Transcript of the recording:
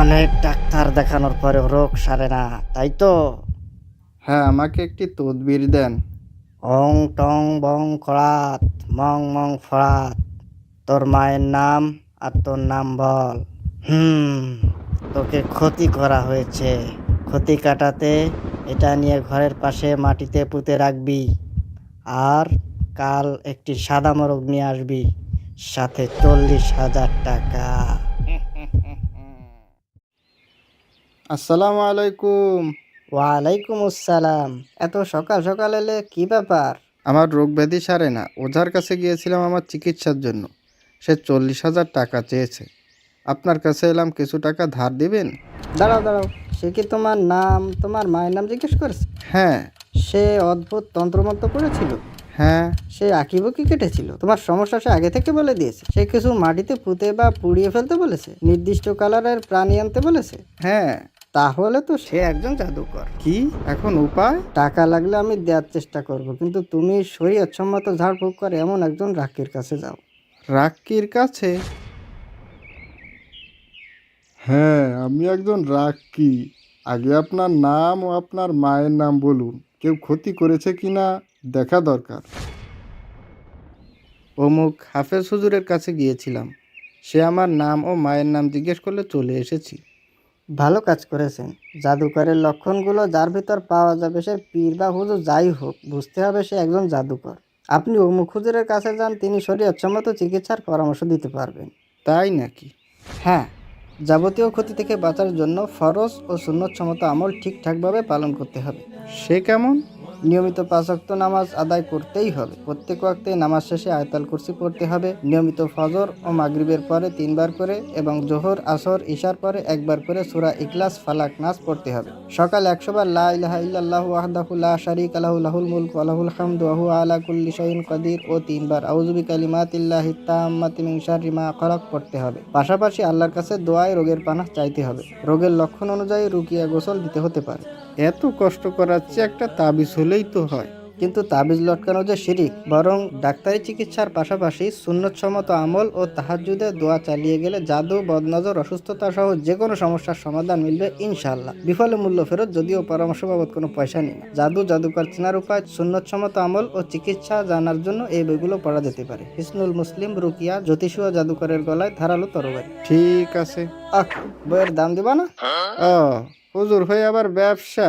অনেক ডাক্তার দেখানোর পরে রোগ সারে না তাই তো? হ্যাঁ আমাকে একটি তদবির দেন। অং টং বং খড়াত মং মং ফড়াত তোর মায়ের নাম আর তোর নাম বল। হুম তোকে ক্ষতি করা হয়েছে। ক্ষতি কাটাতে এটা নিয়ে ঘরের পাশে মাটিতে পুঁতে রাখবি। আর কাল একটি সাদা মোরগ নিয়ে আসবি সাথে চল্লিশ হাজার টাকা। আসসালামু আলাইকুম। ওয়ালাইকুম আসসালাম এত সকাল সকাল এলে কি ব্যাপার? আমার রোগ ব্যাধি সারে না। ওঝার কাছে গিয়েছিলাম আমার চিকিৎসার জন্য। সে চল্লিশ হাজার টাকা চেয়েছে। আপনার কাছে এলাম কিছু টাকা ধার দিবেন? দাঁড়াও দাঁড়াও। সে কি তোমার নাম তোমার মায়ের নাম জিজ্ঞেস করেছে? হ্যাঁ। সে অদ্ভুত তন্ত্রমন্ত্র করেছিল? হ্যাঁ। সে আঁকিবুকি কেটেছিল? তোমার সমস্যা সে আগে থেকে বলে দিয়েছে। সে কিছু মাটিতে পুঁতে বা পুড়িয়ে ফেলতে বলেছে? নির্দিষ্ট কালারের প্রাণী আনতে বলেছে? হ্যাঁ। তাহলে তো সে একজন জাদুকর। কি? এখন উপায়? টাকা লাগলে আমি দেওয়ার চেষ্টা করব কিন্তু তুমি শরীয়তসম্মত ঝাড়ফুঁক করে এমন একজন রাকির কাছে যাও। রাক্কির কাছে? হ্যাঁ আমি একজন রাক্কি আগে আপনার নাম ও আপনার মায়ের নাম বলুন। কেউ ক্ষতি করেছে কিনা দেখা দরকার। অমুক হাফেজ হুজুরের কাছে গিয়েছিলাম। সে আমার নাম ও মায়ের নাম জিজ্ঞেস করলে চলে এসেছি। ভালো কাজ করেছেন। জাদুকরের লক্ষণগুলো যার ভিতর পাওয়া যাবে সে পীর বা হুজুর যাই হোক বুঝতে হবে সে একজন জাদুকর। আপনি অমুক হুজুরের কাছে যান তিনি শরীর শরীয়তসম্মত চিকিৎসার পরামর্শ দিতে পারবেন। তাই নাকি? হ্যাঁ যাবতীয় ক্ষতি থেকে বাঁচার জন্য ফরজ ও সুন্নতসম্মত আমল ঠিকঠাকভাবে পালন করতে হবে। সে কেমন? নিয়মিত পাঁচ ওয়াক্ত নামাজ আদায় করতেই হবে। প্রত্যেক ওয়াক্তে নামাজ শেষে আয়তাল কুরসি পড়তে হবে। নিয়মিত ফজর ও মাগরিবের পরে তিনবার করে এবং জোহর, আসর ইশার পরে একবার করে সূরা ইকলাস ফালাক, নাচ পড়তে হবে। সকাল একশো বার লা ইলাহা ইল্লাল্লাহু ওয়াহদাহু লা শারীকা লাহুল মুলক ওয়া লাহুল হামদু ওয়া হুয়া আলা কুল্লি শাইইন কাদির ও তিনবার আউযু বিকালিমাতিল্লাহি তাম্মাতি মিন শাররি মা খালাক পড়তে হবে। পাশাপাশি আল্লাহর কাছে দোয়ায় রোগের পানা চাইতে হবে। রোগের লক্ষণ অনুযায়ী রুকিয়া গোসল দিতে হতে পারে। এত কষ্ট করাচ্ছে একটা তাবিজ হলেই তো হয়। কিন্তু তাবিজ লটকানো যে শিরিক বরং ডাক্তারি চিকিৎসার পাশাপাশি সুন্নতসম্মত আমল ও তাহাজুদে দোয়া চালিয়ে গেলে জাদু বদনজর অসুস্থতা সহ যে কোনো সমস্যার সমাধান মিলবে ইনশাল্লাহ বিফলে মূল্য ফেরত যদিও পরামর্শ বাবদ কোনো পয়সা নেই না। জাদু জাদুকর চেনার উপায় সুন্নতসম্মত আমল ও চিকিৎসা জানার জন্য এই বইগুলো পড়া যেতে পারে। হিসনুল মুসলিম রুকিয়া জ্যোতিষীয় জাদুকরের গলায় ধারালো তরবারি। ঠিক আছে। আহ বইয়ের দাম দিবা না? ও হুজুর হয়ে আবার ব্যবসা।